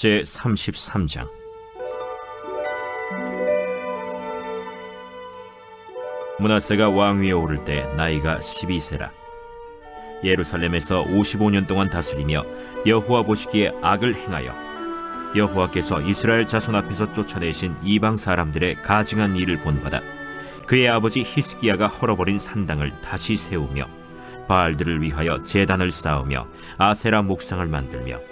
제 33장. 문하세가 왕위에 오를 때 나이가 12세라. 예루살렘에서 55년 동안 다스리며 여호와 보시기에 악을 행하여 여호와께서 이스라엘 자손 앞에서 쫓아내신 이방 사람들의 가증한 일을 본받아 그의 아버지 히스기야가 헐어버린 산당을 다시 세우며 바알들을 위하여 제단을 쌓으며 아세라 목상을 만들며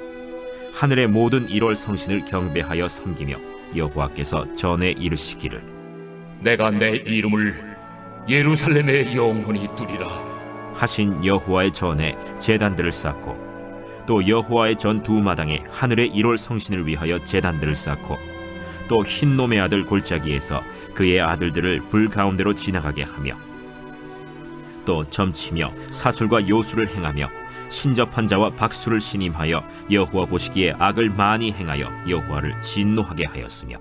하늘의 모든 일월 성신을 경배하여 섬기며 여호와께서 전에 이르시기를 내가 내 이름을 예루살렘에 영원히 두리라. 하신 여호와의 전에 제단들을 쌓고 또 여호와의 전 두 마당에 하늘의 일월 성신을 위하여 제단들을 쌓고 또 흰놈의 아들 골짜기에서 그의 아들들을 불 가운데로 지나가게 하며 또 점치며 사술과 요술을 행하며 신접한 자와 박수를 신임하여 여호와 보시기에 악을 많이 행하여 여호와를 진노하게 하였으며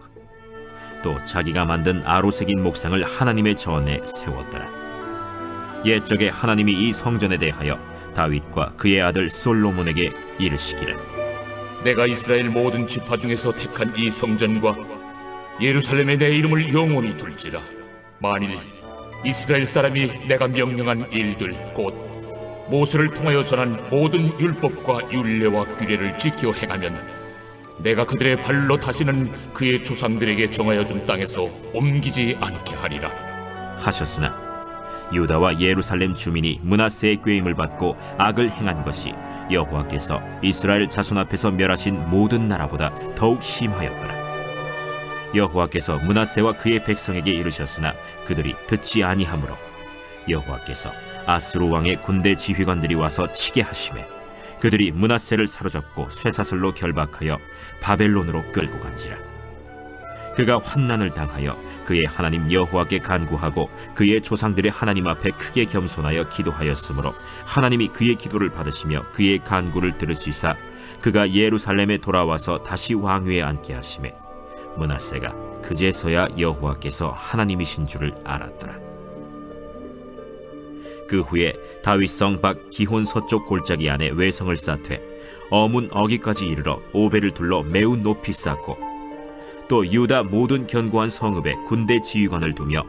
또 자기가 만든 아로색인 목상을 하나님의 전에 세웠더라 옛적에 하나님이 이 성전에 대하여 다윗과 그의 아들 솔로몬에게 이르시기를 내가 이스라엘 모든 지파 중에서 택한 이 성전과 예루살렘에 내 이름을 영원히 둘지라. 만일 이스라엘 사람이 내가 명령한 일들 곧 모세를 통하여 전한 모든 율법과 율례와 규례를 지켜 행하면 내가 그들의 발로 다시는 그의 조상들에게 정하여 준 땅에서 옮기지 않게 하리라. 하셨으나 유다와 예루살렘 주민이 문하세의 꾀임을 받고 악을 행한 것이 여호와께서 이스라엘 자손 앞에서 멸하신 모든 나라보다 더욱 심하였더라. 여호와께서 문하세와 그의 백성에게 이르셨으나 그들이 듣지 아니하므로 여호와께서 아스루 왕의 군대 지휘관들이 와서 치게 하심에 그들이 문하세를 사로잡고 쇠사슬로 결박하여 바벨론으로 끌고 간지라. 그가 환난을 당하여 그의 하나님 여호와께 간구하고 그의 조상들의 하나님 앞에 크게 겸손하여 기도하였으므로 하나님이 그의 기도를 받으시며 그의 간구를 들으시사 그가 예루살렘에 돌아와서 다시 왕위에 앉게 하심에 문하세가 그제서야 여호와께서 하나님이신 줄을 알았더라. 그 후에 다윗 성 밖 기혼 서쪽 골짜기 안에 외성을 쌓되 어문 어기까지 이르러 오배를 둘러 매우 높이 쌓고 또 유다 모든 견고한 성읍에 군대 지휘관을 두며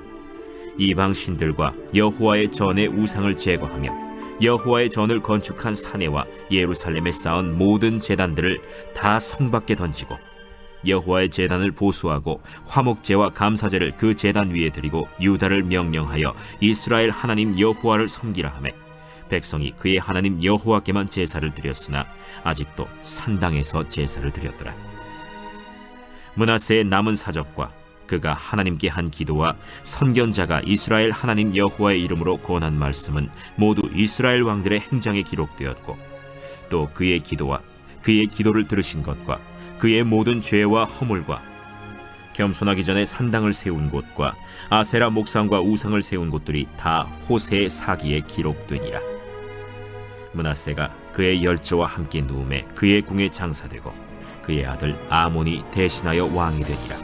이방 신들과 여호와의 전의 우상을 제거하며 여호와의 전을 건축한 사내와 예루살렘에 쌓은 모든 제단들을 다 성 밖에 던지고 여호와의 제단을 보수하고 화목제와 감사제를 그 제단 위에 드리고 유다를 명령하여 이스라엘 하나님 여호와를 섬기라 하매 백성이 그의 하나님 여호와께만 제사를 드렸으나 아직도 산당에서 제사를 드렸더라. 문하세의 남은 사적과 그가 하나님께 한 기도와 선견자가 이스라엘 하나님 여호와의 이름으로 권한 말씀은 모두 이스라엘 왕들의 행장에 기록되었고 또 그의 기도와 그의 기도를 들으신 것과 그의 모든 죄와 허물과 겸손하기 전에 산당을 세운 곳과 아세라 목상과 우상을 세운 곳들이 다 호세의 사기에 기록되니라. 문하세가 그의 열조와 함께 누움에 그의 궁에 장사되고 그의 아들 아몬이 대신하여 왕이 되니라.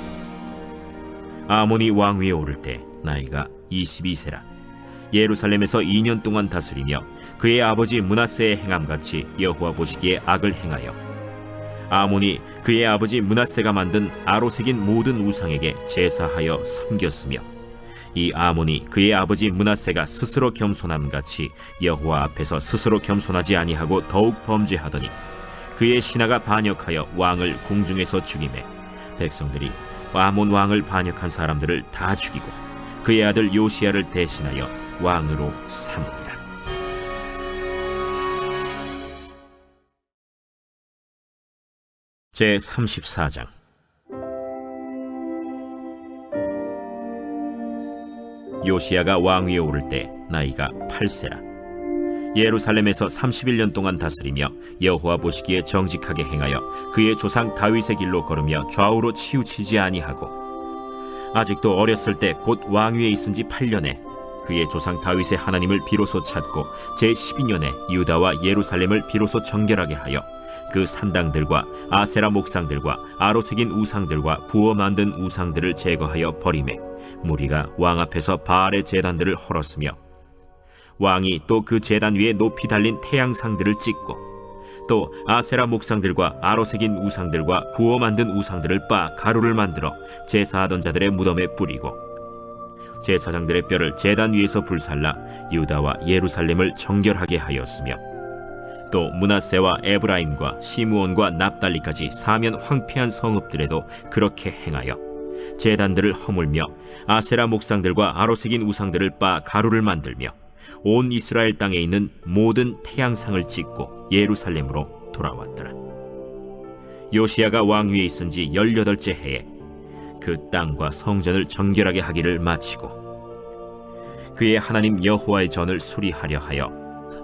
아몬이 왕위에 오를 때 나이가 22세라. 예루살렘에서 2년 동안 다스리며 그의 아버지 문하세의 행함같이 여호와 보시기에 악을 행하여 아몬이 그의 아버지 문하세가 만든 아로색인 모든 우상에게 제사하여 섬겼으며 이 아몬이 그의 아버지 문하세가 스스로 겸손함 같이 여호와 앞에서 스스로 겸손하지 아니하고 더욱 범죄하더니 그의 신하가 반역하여 왕을 궁중에서 죽임에 백성들이 아몬 왕을 반역한 사람들을 다 죽이고 그의 아들 요시야를 대신하여 왕으로 삼으니 제 34장 요시야가 왕위에 오를 때 나이가 8세라. 예루살렘에서 31년 동안 다스리며 여호와 보시기에 정직하게 행하여 그의 조상 다윗의 길로 걸으며 좌우로 치우치지 아니하고 아직도 어렸을 때 곧 왕위에 있은 지 8년에 그의 조상 다윗의 하나님을 비로소 찾고 제 12년에 유다와 예루살렘을 비로소 정결하게 하여 그 산당들과 아세라 목상들과 아로색인 우상들과 부어 만든 우상들을 제거하여 버리매 무리가 왕 앞에서 바알의 제단들을 헐었으며 왕이 또그 제단 위에 높이 달린 태양상들을 찍고 또 아세라 목상들과 아로새긴 우상들과 부어 만든 우상들을 빻 가루를 만들어 제사하던 자들의 무덤에 뿌리고 제사장들의 뼈를 제단 위에서 불살라 유다와 예루살렘을 정결하게 하였으며 또 문하세와 에브라임과 시므온과 납달리까지 사면 황폐한 성읍들에도 그렇게 행하여 제단들을 허물며 아세라 목상들과 아로새긴 우상들을 빻 가루를 만들며 온 이스라엘 땅에 있는 모든 태양상을 찍고 예루살렘으로 돌아왔더라. 요시야가 왕위에 있은 지 열여덟째 해에 그 땅과 성전을 정결하게 하기를 마치고 그의 하나님 여호와의 전을 수리하려 하여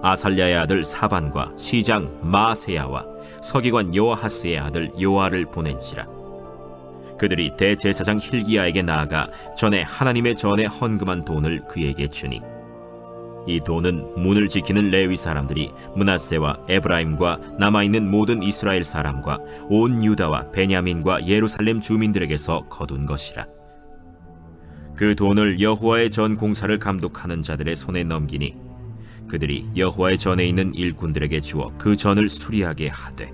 아살랴의 아들 사반과 시장 마세야와 서기관 요아하스의 아들 요아를 보낸지라. 그들이 대제사장 힐기야에게 나아가 전에 하나님의 전에 헌금한 돈을 그에게 주니 이 돈은 문을 지키는 레위 사람들이 문하세와 에브라임과 남아 있는 모든 이스라엘 사람과 온 유다와 베냐민과 예루살렘 주민들에게서 거둔 것이라. 그 돈을 여호와의 전 공사를 감독하는 자들의 손에 넘기니 그들이 여호와의 전에 있는 일꾼들에게 주어 그 전을 수리하게 하되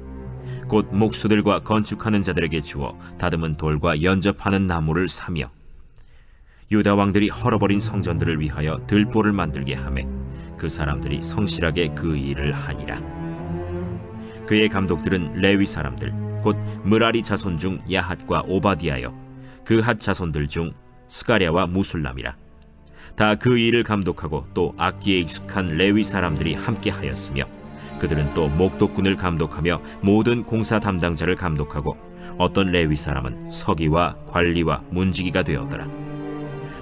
곧 목수들과 건축하는 자들에게 주어 다듬은 돌과 연접하는 나무를 사며 유다 왕들이 헐어버린 성전들을 위하여 들보를 만들게 하매 그 사람들이 성실하게 그 일을 하니라. 그의 감독들은 레위 사람들 곧 무라리 자손 중 야핫과 오바디아여 그 핫 자손들 중 스가랴와 무술람이라. 다 그 일을 감독하고 또 악기에 익숙한 레위 사람들이 함께 하였으며 그들은 또 목독군을 감독하며 모든 공사 담당자를 감독하고 어떤 레위 사람은 서기와 관리와 문지기가 되었더라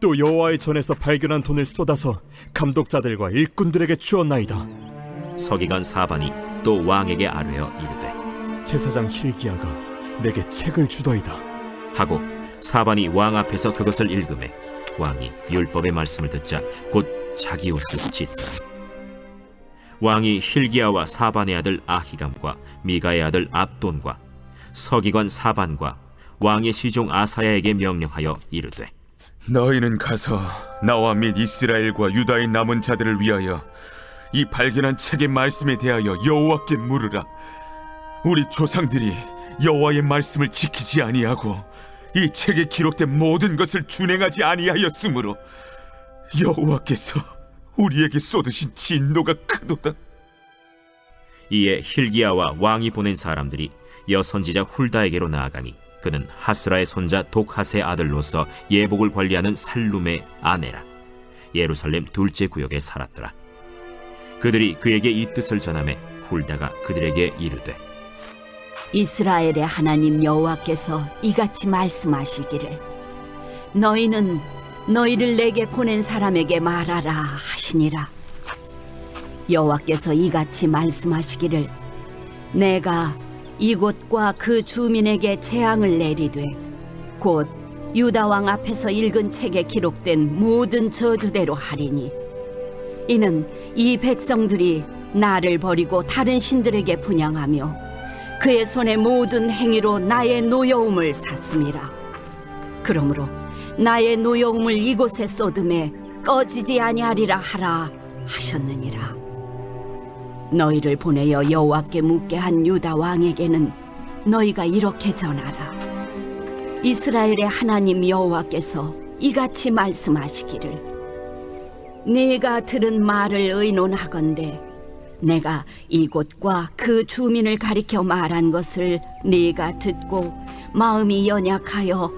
또 여호와의 전에서 발견한 돈을 쏟아서 감독자들과 일꾼들에게 주었나이다. 서기관 사반이 또 왕에게 아뢰어 이르되 제사장 힐기야가 내게 책을 주더이다. 하고 사반이 왕 앞에서 그것을 읽음에 왕이 율법의 말씀을 듣자 곧 자기 옷을 찢더라 왕이 힐기야와 사반의 아들 아히감과 미가의 아들 압돈과 서기관 사반과 왕의 시종 아사야에게 명령하여 이르되 너희는 가서 나와 및 이스라엘과 유다의 남은 자들을 위하여 이 발견한 책의 말씀에 대하여 여호와께 물으라. 우리 조상들이 여호와의 말씀을 지키지 아니하고 이 책에 기록된 모든 것을 준행하지 아니하였으므로 여호와께서 우리에게 쏟으신 진노가 크도다. 이에 힐기야와 왕이 보낸 사람들이 여선지자 훌다에게로 나아가니 그는 하스라의 손자 독하스의 아들로서 예복을 관리하는 살룸의 아내라. 예루살렘 둘째 구역에 살았더라. 그들이 그에게 이 뜻을 전하매 훌다가 그들에게 이르되 이스라엘의 하나님 여호와께서 이같이 말씀하시기를 너희는 너희를 내게 보낸 사람에게 말하라 하시니라. 여호와께서 이같이 말씀하시기를 내가 이곳과 그 주민에게 재앙을 내리되 곧 유다 왕 앞에서 읽은 책에 기록된 모든 저주대로 하리니 이는 이 백성들이 나를 버리고 다른 신들에게 분양하며 그의 손의 모든 행위로 나의 노여움을 샀음이라. 그러므로 나의 노여움을 이곳에 쏟음에 꺼지지 아니하리라 하라 하셨느니라. 너희를 보내어 여호와께 묻게 한 유다 왕에게는 너희가 이렇게 전하라. 이스라엘의 하나님 여호와께서 이같이 말씀하시기를 네가 들은 말을 의논하건대 내가 이곳과 그 주민을 가리켜 말한 것을 네가 듣고 마음이 연약하여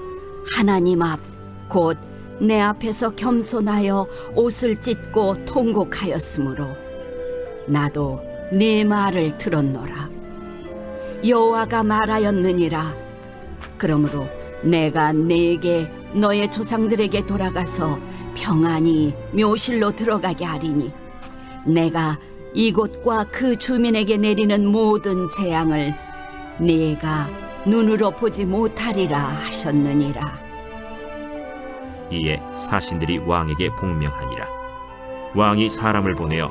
하나님 앞 곧 내 앞에서 겸손하여 옷을 찢고 통곡하였으므로 나도 네 말을 들었노라. 여호와가 말하였느니라. 그러므로 내가 네게 너의 조상들에게 돌아가서 평안히 묘실로 들어가게 하리니 내가 이곳과 그 주민에게 내리는 모든 재앙을 네가 눈으로 보지 못하리라 하셨느니라. 이에 사신들이 왕에게 복명하니라. 왕이 사람을 보내어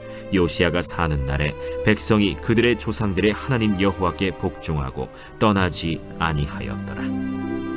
요시야가 사는 날에 백성이 그들의 조상들의 하나님 여호와께 복종하고 떠나지 아니하였더라